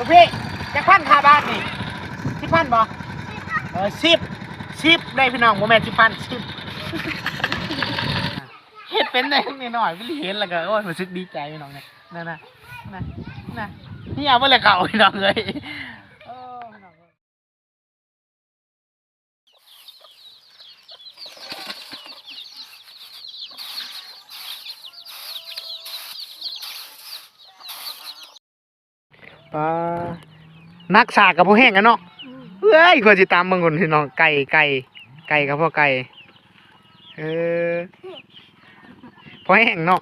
ลูกพี่จะพันค่าบ้านนี่สิพันบ่เออสิบสิบได้พี่น้องโมแมนสิพันสิบเฮ็ดเป็นได้นิดหน่อยไม่ได้เห็นแล้วก็โอ้ยรู้สึกดีใจพี่น้องเนี่ยนั่นน่ะนั่นน่ะนี่เอาเมื่อไรเก่าพี่น้องเลยเออพี่น้องเอ้ย ปลานักสากกับพวกแห้งกันเนาะเอ้ยควรจะตามมึงคนพี่น้องไก่ไก่ไก่กับพ่อไก่เออพอแห้งเนาะ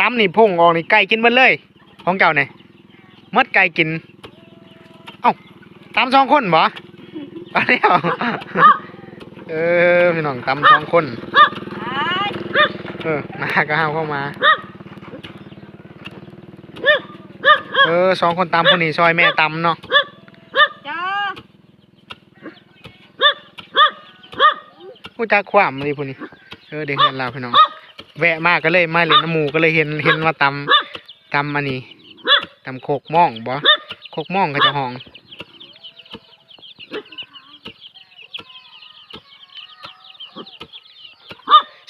ตำนี่พุ่งออกนี่ไก่กินเบิดเลย ของเจ้าเนี่ยมดไก่กิน เอ้าตำสองคนบ่ไปแล้วเออพี่น้องตำสองคน เออมาก็ห้าวเข้ามา เออสองคนตำคนนี้ซอยแม่ตำเนาะจ้าผู้จักความเลยผู้นี้เออเด็กเห็นเราพี่น้อง แวะมากก็เลยมาเล่นน้ำหมูก็เลยเห็นเห็นว่าตำตำอันนี้ตำโคกหม่องบ่โคกหม่องก็จะห้อง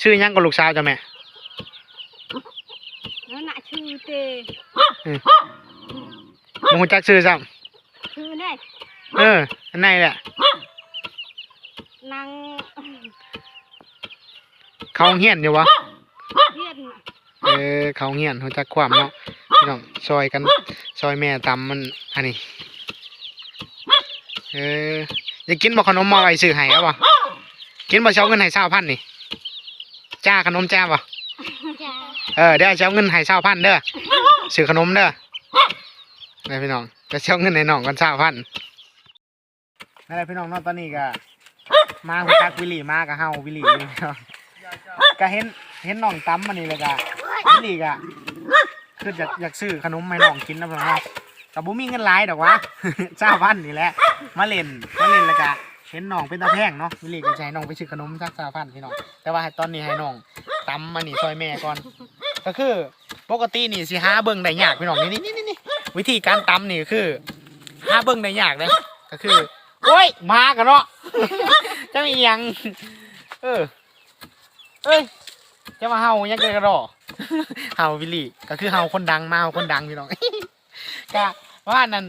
ชื่อหยังกับลูกสาวจ้ะแม่นั่นน่ะชื่อเต มึงจักชื่อซ้ชื่อได้ำเอออันไหนแหละนางเขาเฮียนอยู่วะเฮียนน่ะเออเขาเฮียนเขาจักความเนาะพี่น้องซอยกันซอยแม่ตำมันอันนี้เอออยากกินบ่ขนมมาไว้ซื้อให้เอาบ่กินบ่เช้าเงินให้เช้าพันนี่จ้าขนมจ้าบ่ จ้าเออเดี๋ยวเช้าเงินให้เช้าพันเด้อซื้อขนมเด้อ นี่พี่น้องจะเช้าเงินให้น้องกันเช้าพันนั่นแหละพี่น้องเนาะตอนนี้ก็มาหัวจักวิลลี่มากับเฮาวิลลี่นี่พี่น้องก็เห็นเห็นน้องตั้มมานี่เลยก็วิลลี่ก็คืออยากอยากซื้อขนมให้น้องกินนะพี่น้องเนาะกับบุมีเงินหลายดอกวะเช้าพันนี่แหละมาเล่นมาเล่นแล้วก็เห็นน้องเป็นตาแพงเนาะวิลลี่ก็จะให้น้องไปซื้อขนมสักสาพันพี่น้องแต่ว่าตอนนี้ให้น้องตำมานี่ซอยแม่ก่อน ก็คือปกตินี่สิหาเบิ่งได้ยากพี่น้องนี่นี่นี่นี่ วิธีการตำนี่คือหาเบิ่งได้ยากเลยก็คือ โอ้ยมากันเนาะจะมีหยัง เออ เอ้ยจะมาเฮายังเกินกรอเฮาวิลลี่ ก็คือเฮาคนดังมาเฮาคนดังพี่น้องก็ว่านั่น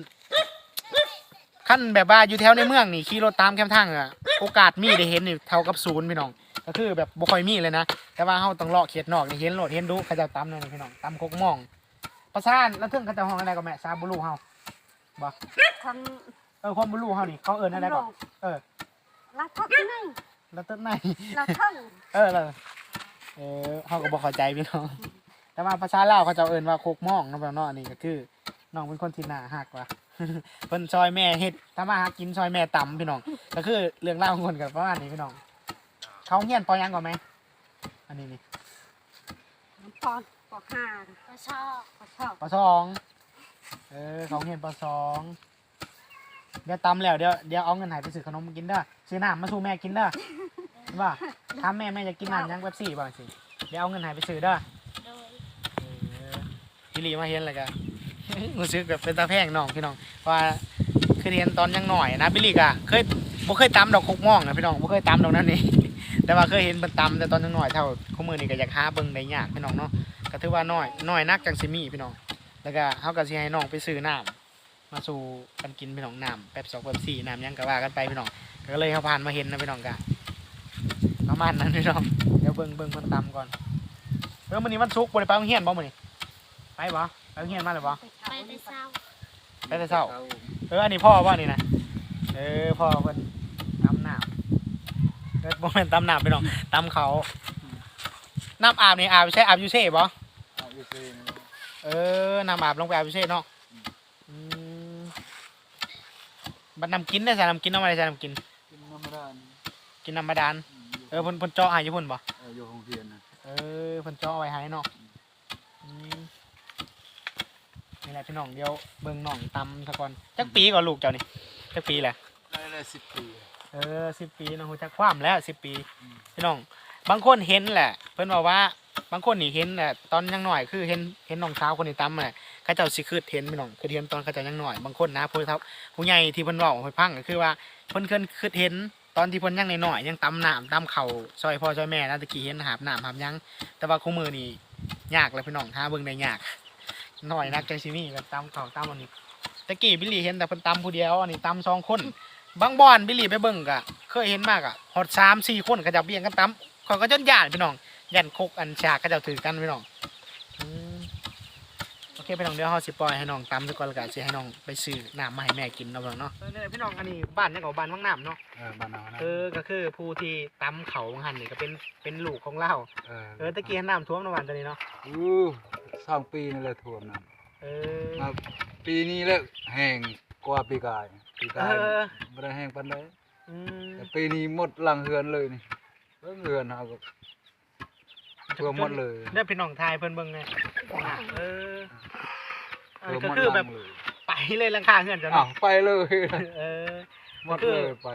ขั้นแบบว่าอยู่แถวในเมืองนี่ขี่รถตามแคมทางอะโอกาสมีได้เห็นนี่เท่ากับศูนย์พี่น้อง ก็คือแบบบ่ค่อยมีเลยนะ แต่ว่าเฮาต้องเลาะเขตนอกนี่เห็นโลดเห็นดูเขาเจะตำนั่นนี่พี่น้องตำกกม่อง ประสานแล้วเทิงเขาเจะห้องอะไรก็แม่ซาบุรูเฮาคำเออความบุรูเฮานี่เขาเอิ้นอะไรก็เออลักทักนึงแล้วเต้นไหนลักทังเออแล้วเออเฮาก็บ่เข้าใจพี่น้องแต่ว่าภาษาลาวเขาเจะเอิ้นว่าโคกหม่องเนาะพี่น้องอันนี่ก็คือน้องเป็นคนที่น่าฮักว่ะเพิ่นซอยแม่เฮ็ดทำมาหากินซอยแม่ตำพี่น้อง ก็คือเรื่องราวของคนกับประมาณนี้พี่น้อง เขาเฮียนปอยังก่อนไหมอันนี้นี่ปอน ปอกห้าปอชอบปอชอบปสองเออเขาเห็นปสองเดี๋ยวตำแล้วเดี๋ยวเดี๋ยวเอาเงินใหายไปซื้อขนมมากินเด้อซื้อน้ำมาสู่แม่กินเด้อว่าถ้าแม่แม่จะกินน้ำยังแบบสี่บ่สิเดี๋ยวเอาเงินใหายไปซื้อเด้อเออพี่ลีมาเห็นอะไรกันรู้สึกแบบเป็นตาแพงน้องพี่น้องว่าเคยเรียนตอนยังหน่อยนะบิลลี่กะเคยบ่เคยตำดอกคุกม่องนะพี่น้องบ่เคยตำดอกนั้นนี่แต่ว่าเคยเห็นเป็นตำแต่ตอนยังหน่อยเท่าข้อมือนี่ก็อยากหาเบิ่งได้ยากพี่น้องเนาะ ก็ถือว่าน้อยน้อยนักจังสิมีพี่น้อง แล้วก็เฮาก็สิให้น้องไปซื้อน้ำมาสู่กันกินพี่น้องน้ำแป๊บสองแป๊บสี่น้ำหยังก็ว่ากันไปพี่น้องก็เลยเฮาผ่านมาเห็นนะพี่น้องกะประมาณนั้นพี่น้องเดี๋ยวเบิ่งเบิ่งเพิ่นตำก่อนเออมื้อนี้วันศุกร์บ่ได้ไปโรงเรียนบ่มื้อนี้ไปบ่ไปโรงเรียนมาเลยบ่ไปแต่เช้าไปแต่เช้าเอออันนี้พ่อบ่นี่นะเออพ่อเพิ่นตำน้ำเออบ่แม่นตำน้ำพี่น้องตำเขาน้ำอาบนี่อาบใช้อาบอยู่เซ่บ่เอาอยู่ซีนเออน้ำอาบลงไปอาบพิเศษเนาะอืมบัดน้ำกินได้ใส่น้ำกินเอามาได้ใส่น้ำกิน กินน้ำมันกินน้ำบาดาลอืมอยู่เออเพ่นเพ่นเจาะให้อยู่เพ่นบ่ เอออยู่โรงเรียนนะเออเพ่นเจาะเอาไว้ให้เนาะอืมนี่แหละพี่น้องเดี๋ยวเบิ่งน้องตำซะก่อนจักปีก่อนลูกเจ้านี่จักปีแหละ ได้เลยสิบปี เออสิบปีเนาะฮู้จักความแล้วสิบปี อืม พี่น้อง บางคนเห็นแหละ เพิ่นบอกว่า บางคนนี่เห็นแหละตอนยังหน่อยคือเห็นเห็นน้องสาวคนนี้ตำแหละเขาเจ้าสิคือเห็นพี่น้องคือเห็นตอนเขาเจ้ายังหน้อยบางคนนะผู้เฒ่าผู้ใหญ่ที่เพิ่นเว้าให้ฟังก็คือว่าเพิ่นเคยคือเห็นตอนที่เพิ่นยังน้อยยังตำน้ำตำเข่าซอยพ่อซอยแม่นะตะกี้เห็นหาบน้ำหาบยังแต่ว่าคู่มือนี่ยากแล้วพี่น้องหาเบิ่งได้ยากหน้อยนักจังสิมีแบบตำเข่าวตำอันนี้ตะกี้บิลลี่เห็นแต่เพิ่นตำผู้เดียวอันนี้ตำสองคนบางบ่อนบิลลี่ไปเบิ่งก็เคยเห็นมากอะฮอด3 4คนก็จะเบียงกันตำเขาก็จนย่านพี่น้อง ยันคกอันฉากก็จะถือกันพี่น้องอืมโอเคพี่น้องเดี๋ยวเฮาสิปล่อยให้น้องตำซะก่อนแล้วก็สิให้น้องไปซื้อน้ำมาให้แม่กินเนาะพี่น้องเนาะพี่น้องอันนี้บ้านยังก็บ้านวังน้ำเนาะเออบ้านเรานะเออก็คือผู้ที่ตำเขาของหันนี่ก็เป็นเป็นลูกของเราเออเออตะกี้น้ำท่วมในวันตัวนี้เนาะอู้สองปีนี่แหละท่วมน้เออำมาปีนี้แหละแห้งกว่าปีกายปีกายเออบ่ได้แห้งปานใดอืมแต่ปีนี้หมดหลังเฮือนเลยนี่เบิ่งเฮือนเอาก็ ท่วหมดเลยได้พี่น้องทายเพิ่นเบิ่งไงอะเออเออก็คือแบบไปเลยหลังคาเฮือนจ้ะอ้าเนาะไปเลยเออ หมดเลยไป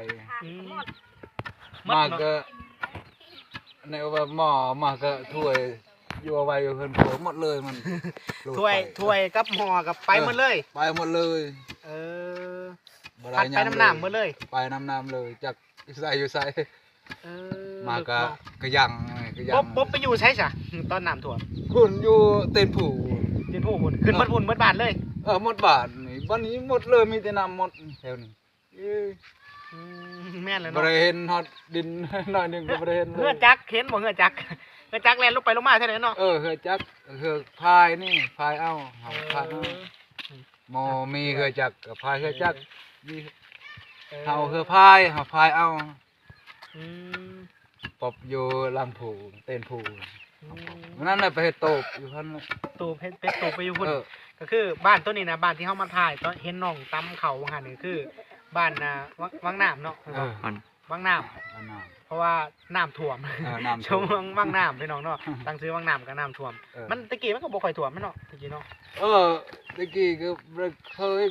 อืมหมดมาก็ในว่าหมอมาก็ถ้วยอยู่เอาไว้อยู่เพิ่นผัวหมดเลยมันโลดถ้วยถ้วยกับห่อกับไปหมดเลย ไปหมดเลยเออบ่ด้พัดไปหยังน้ำน้ำหมดเลย ไปน้ำน้ำเลยจากใส่อยู่ใส่เออ มาก็กระยังไงกระยัป๊งบป๊บไปอยู่ใช่จ้ะตอนน้ำท่วมคุณอยู่เต้นผูจินผู้พุ่นขึ้นเออบัดพุ่นเบิดบานเลย เออหมดบาทนี่วันนี้หมดเลยมีแต่น้ำหมดแถวนี้เอ้ยอืมแม่นเลยบ่เนาะได้เห็นฮอดดินหน่อยหนึงก็บ่ได้เห็นเลเฮือยจักเห็นบ่เฮือจักเฮือจักแล่นลงไปลงมาเท่านั้นเนาะเออเฮือจักเฮือพายนี่พายเอาเอาพายเอาหมอมีเฮือจักกับพายเฮือจักมีเฮาเฮือพายเฮาพายเอา อืมปบอยู่ลำผูเต้นผูอืมวันนั้นน่ะไปเฮ็ดโตบอยู่พันน่ะตูเพชรเพชรตูไปอยู่พุ่นเออก็คือบ้านตัวนี้นะบ้านที่เฮามาถ่ายตอนเห็นน้องตำเขาว่าหั่นนี่คือ บ้านน่ะวังวังน้ำเนาะเออวังน้ำอันนั้น เพราะว่าน้ำท่วมเออน้ำช่ท่ววงมวังน้ำพี่น้องเนาะตั้งชื่อวังน้ำก็น้ำท่วม เออ มันตะกี้มันก็บ่ค่อยท่วมแม่นเนาะตะกี้เนาะเออตะกี้ก็เคย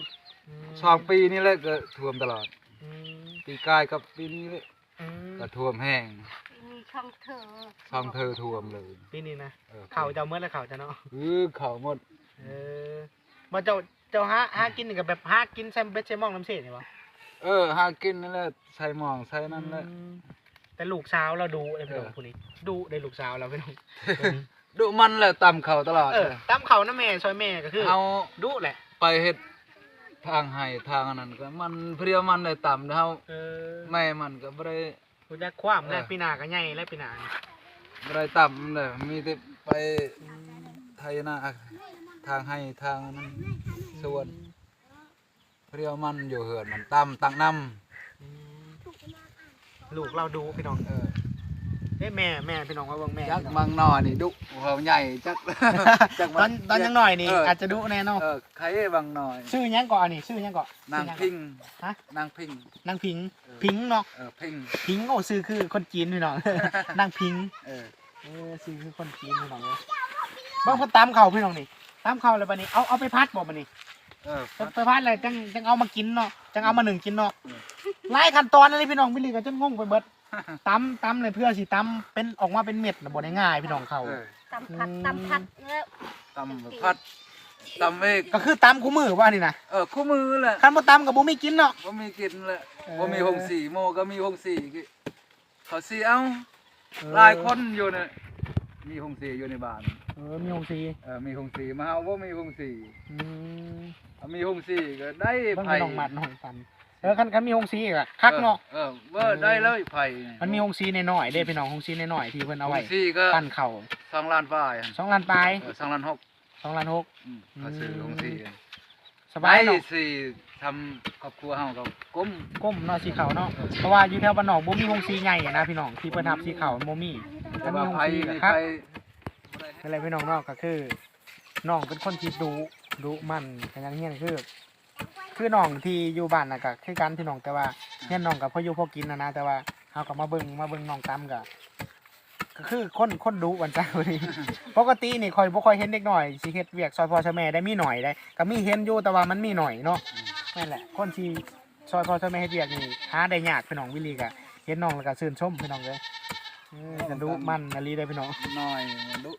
อืมสองปีนี่แหละก็ท่วมตลอด อืมปีกายกับปีนี้แหละอืมก็ท่วมแห้งมี ช่องเธอช่องเธอท่วมเลยปีนี้นะออเขาเจ้าเมื่อแล้วเขาจะเนาะเออเขาหมดเออบ่เจ้าเจ้าหาหากินนี่ก็แบบหากินแซมเบ็ดแซมมองน้ำเสียนี่บ่เออหากินนั่นแหละใส่หมองใส่นั่นแหละอืมแต่ลูกสาวเราดูไอ้พี่น้องเออผู้นี้ดูได้ลูกสาวเราพี่น้องดุมันแหละตำเขาตลอดเออตามเขานะแม่ซอยแม่ก็คือเอาดุแหละ ไปเฮ็ดทางให้ทางอันนั้นก็มันเพรียวมันได้ต่ำเท่าเออแม่มันก็บ่ได้ กูจะคว้ามได้เออปีหน้าก็ใหญ่แล้วปีหน้านี่บ่ได้ต่ำเลยมีแต่ไปไทยนาทางให้ทางนั้นส่วนเพรียวมันอยู่เหือนมันต่ำตักน้ำอืมลูกเราดูพี่น้องเออเอ้ยแม่แม่พี่น้องว่าเบิ่งแม่จักพี่น้องมังนอนี่ดุเขาใหญ่จักจักตอนตอนยังหน่อยนี่ เอาจจะดุแน่เนอนเออใครบางหน่อยชื่อหยังก่อนนี่ชื่อหยังก่อนนางชื่อหยัพิงฮะนางพิงนางพิงเออ พิงเนาะเออพิงพิงโอ้ซื้อคือคนจีนพี่น้องนางพิงเออเออซื้อคือคนจีนพี่น้องเลยเบิ่งเพิ่นตามเขาพี่น้องนี่ตามเขาเลยบัดนี้เอาเอาไปพัดบ่บัดนี้เออไปไปพัดอะไรจังจังเอามากินเนาะจังเอามาหนึ่งกินเนาะหลายขั้นตอนอะไรพี่น้องพี่ลีก็จนงงไปเบิดตำตำเลยเพื่อสิตำเป็นออกมาเป็นเม็ดนะบ่ได้ง่ายพี่น้องเขาเออตำพัดตำพัดแล้ว ตำพัด ตำเอกก็คือตำคู่มือว่านี่นะเออคู่มือแหละคันบ่ตำก็บ่มีกินเนาะ บ่มีกินแหละเออ บ่มีหงสีโมก็มีหงสีเขาสีเอาหลายคนอยู่น่ะมีหงสีอยู่ในบ้านเออมีหงสีเออมีหงสีมาเอาบ่มีหงสีอืมเอามีหงสีก็ได้เบิ่งไผ่พี่น้องมัดน้องตันเออคันคันมีหงสีอีกอะคักเนาะ เออเออเบ่ได้เลยไผ่มันมีหงสีน้อยๆเด้พี่น้องหงสีน้อยๆที่เพิ่นเอาไว้หงสีก็ปั้นเข่าสองล้านฝ่ายอะสองล้านปลายเออสองล้านหก สองล้านหกอืมเขาซื้อหงสีสบายเนาะได้สิทำครอบครัวเฮาก็ก้มก้มเนาะสีขาวเนาะเพราะว่าอยู่แถวบ้านนอกบ่มีหงสีใหญ่อะนะพี่น้องที่เพิ่นทับสีขาวบ่มีแต่แต่มีว่าหงไผ่สีนี่ครับไผ่อะไรพี่น้องเนาะก็คือน้องเป็นคนที่ดุดุมันกันอย่างเงี้ยคือคือน้องที่อยู่บ้านน่ะก็คือกันพี่น้องแต่ว่าเงี้ยน้องกับพ่ออยู่พ่อกินนะนะแต่ว่าเฮาก็มาเบิ่งมาเบิ่งน้องตำก็ ก็คือคนคนดุวันจ้าวันนี้ปกตินี่คอยบ่ค่อยเห็นเด็กหน่อยสิเฮ็ดเวียกซอยพ่อซอยแม่ได้มีหน่อยได้ก็มีเห็นอยู่แต่ว่ามันมีหน่อยเนาะนั่นแหละ คนที่ซอยพ่อซอยแม่เฮ็ดเวียกนี่หาได้ยากพี่น้องวิลลี่ก็เห็นน้องแล้วก็ชื่นชมพี่น้องเลยเออกันดุมันนาลีได้อพี่น้องน้อยมันดุ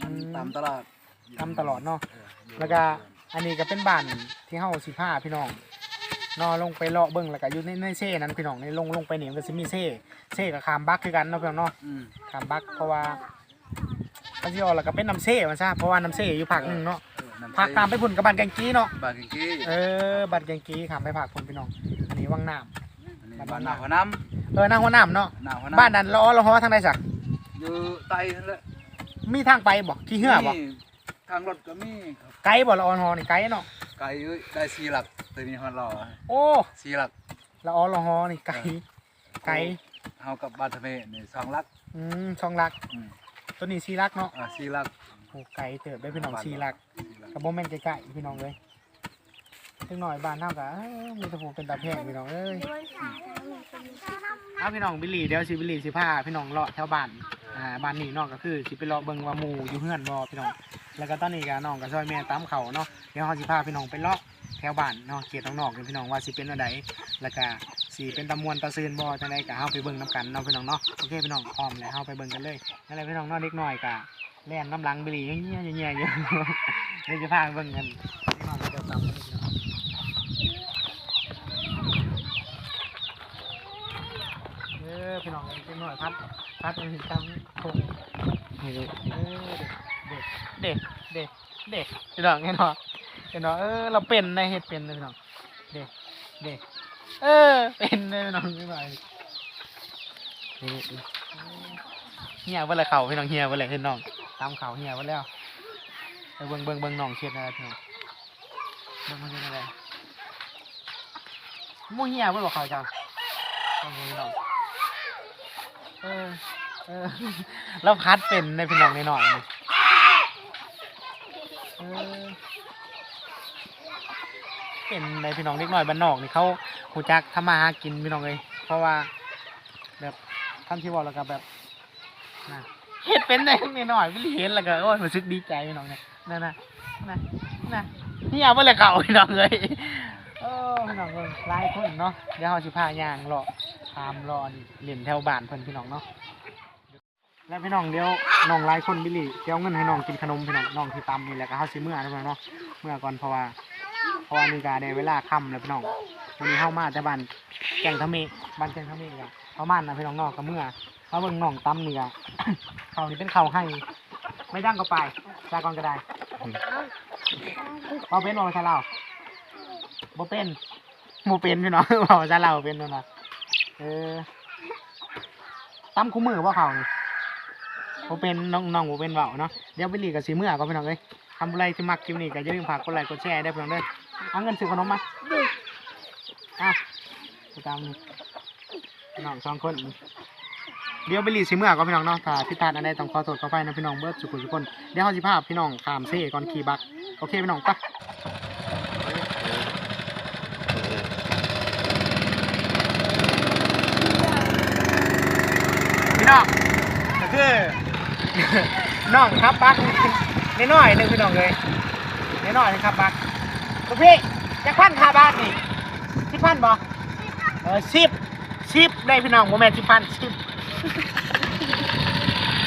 มันอืมตามตลาดตามตลอดเนาะเอออยู่แล้วก็อันนี้ก็เป็นบ้านที่เฮาสิพาพี่น้อง นอลงไปเลาะเบิ่งแล้วก็อยู่ในในเซ่นั้นพี่น้องในลงลงไปนี่มันก็สิมีเซ่เซ่กับคามบักคือกันเนาะพี่น้องเนาะอืมคามบักเพราะว่าเขาสิออกแล้วก็เป็นน้ำเซ่มันซะเพราะว่าน้ำเซ่อยู่ภาคหนึงเนาะเออน้ำภาคตามไปพุ่นกับบ้านแกงกี้เนาะบางกี้เออบ้านแกงกี้ขามไปภาคพุ่นพี่น้องอันนี้วังน้อันนี้บ้านหน้าหัวน้ำเออหน้าหัวน้ำเนาะำหน้าหัวน้ำบ้านนั้นละอ้อละฮ้อทางใดสักอยู่ไตนั่นแหละมีทางไปบ่ที่เหือบ่มีทางรถก็มีครับไกลบ่ละอ้อละฮ้อนี่ไกลเนาะ ไกลเอ้ยได้สี่หลักตัวนี้มันรอโอ้สี่หลักละอ้อละฮ้อนี่ไกลไกลเฮากับบ้านทะเมนี่สองหลักอืมช่องลักอืมตัวนี้สีลักเนาะอ่าสี่หลักโอ้ไกลเติบได้พี่น้องสีลักสี่หลักกับโมเมนต์ใกล้ๆพี่น้องเลยึงหน่อยบ้านเท่ากับมีแตะพูเป็นตาแพงพี่น้องเอ้ยเอาพี่น้องบิลลี่เดี๋ยวสิบิลลี่สิพาพี่น้องเลาะแถวบ้านอ่าบ้านนี้เนอกก็คือสิไปเลาะเบิ่งว่าหมู่อยู่เฮือนบ่พี่น้องแล้วก็ตอนนี้ก็น้องก็ซอยแม่ตามเขาเนาะเดี๋ยวเฮาสิพาพี่น้องไปเลาะแถวบ้านเนาะเขตน้องๆกันพี่น้องว่าสิเป็นอันใดแล้วก็สิเป็นตะมวนตะซืนบ่จังไดก็เฮาไปเบิ่งนํกันเนาะพี่น้องเนาะโอเคพี่น้องพร้อมแล้วเฮาไปเบิ่งกันเลยนั่นแหละพี่น้องเนาะเด็กน้อยก็แล่นน้ำหลังบิลลี่เงี้ยๆๆๆเดี๋ยวจะพาไปเบิ่งกันพี่น้องเดี๋ยวตามมาพี่น้องเออพี่น้องเด็กน้อยพัดพัดมันถึงตามคงเออเด็กเด็กเด็กเด็กพี่น้องเห็นเนาะเห็นเนาะเออเราเป็นในเฮ็ดเป็นเลยพี่น้องเด็กเด็กเออเป็นเลยพี่น้องพี่น้องเฮียว่าอะไรเข่าพี่น้องเฮียว่าอะไรพี่น้องตามเข่าเฮียว่าแล้วไปเบิ่งเบิ่งเบิ่งน้องเชียดอะไรพี่น้องเบิ่งมันเป็นอะไรมู่เฮียว่าบอกเขาจังลองดูพี่น้อง เออเออแล้วพัดเป็นในพี่น้องในหน่อยๆนี่เออเป็นในพี่น้องเล็กน้อยบ้านนอกนี่เขาหูจักทำมาหากินพี่น้องเลยเพราะว่า แบบท่านที่บอกแล้วก็แบบนะเห็ดเป็นในในหน่อยไม่เห็นแล้วก็โอ้ยรู้สึกดีใจพี่น้องเนี่ยนั่นนะนั่นนะนี่เอาไปเลยเก่าพี่น้องเลย เออพี่น้องเลยหลายคนเนาะเดี๋ยวเราสิพายางรอตามรอนี่เล่นแถวบ้านเพิ่นพี่น้องเนาะแล้วพี่น้องเดี๋ยวน้องหลายคนบิลลี่เดี๋ยวเอาเงินให้น้องกินขนมพี่น้องน้องที่ตำนี่แหละก็เฮาสิเมื่อนะพี่น้องเนาะเมื่อก่อนเพราะว่าเพราะว่านี่ก็ได้เวลาค่ำแล้วพี่น้องวันนี้เฮามาแต่บ้านแก่งทะเมบ้านแก่งทะเมก็ประมาณนะพี่น้องเนอกก็เมื่อมาเบิ่งน้องตำนี่ก็เขานี่เป็นเขาให้ ไม่ดังก็ไปซาก่อนก็ได้บ่เป็นบ่ภาษาลาว บ่เป็นบ่เป็นพี่น้องบ่ภาษาลาเป็นนู่นน่ะเออตำคู่มือบ่เขานี่บ่เป็นน้องน้องบ่เป็นเว้าเนาะเดี๋ยวไปรีกับสิมื้อก็พี่น้องเอ้ยทำอะไรที่มักคลิปนี้ก็อย่าลืมฝากกดไลค์กดแชร์ได้พี่น้องเด้อเอาเงินซื้อขนมมาอะไปตามนี่พี่น้องสองคนเดี๋ยวไปรีสิเมื่อก็พี่น้องเนาะถ้าพิดพลาดอันใดต้องขอโทษขออภัยนะพี่น้องเบิร์ดสุขุมทุคนเดี๋ยวเฮาสิพาพี่น้องขามเซ่ก่อนขี่บักโอเคพี่น้องปะ น้องก็คือ น้องครับบักน้อยหนึงพี่น้องเลยน้อยหนึงครับบักลูกพี่จะพันค่าบักนี่สิพันบ่เออสิบสิบได้พี่น้องโมแมนสิพันสิบ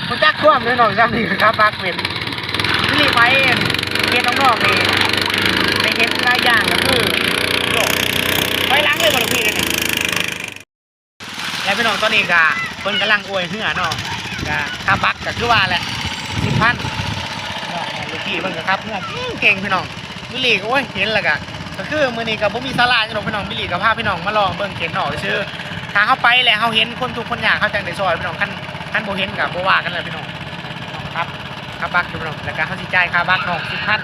ผมจักท่วมเลยน้องจำนี่ครับบักเป็นรีบไปเองเฮ็ดน้องๆนี่ในเฮ็ดหลายอย่างก็คือไปล้างเลยบ่ลูกพี่กันนี่แล้วพี่น้องตอนนี้ก็ เพิ่นกำลังอวยเหือเนาะก็ค่าบักก็คือว่าแหละสิบพันเลูกพี่เพิ่นก็ครับเหือเก่งพี่น้องบิลลี่ก็โอ้ยเห็นแล้วก็ก็คือมื้อนี้ก็บ่มีสาระจังดอกพี่น้องบิลลี่ก็พาพี่น้องมาลองเบิ่งเกณฑ์หน่อยซื่อถ้าเฮาไปแล้วเฮาเห็นคนทุกคนอยากเขาจังได้ซอยพี่น้องคันท่านโบเห็นกับโบว่ากันเลยพี่น้องครับค่าบักอยู่พี่น้องแล้วก็เขาสิจ่ายค่าบักน้องสิบพัน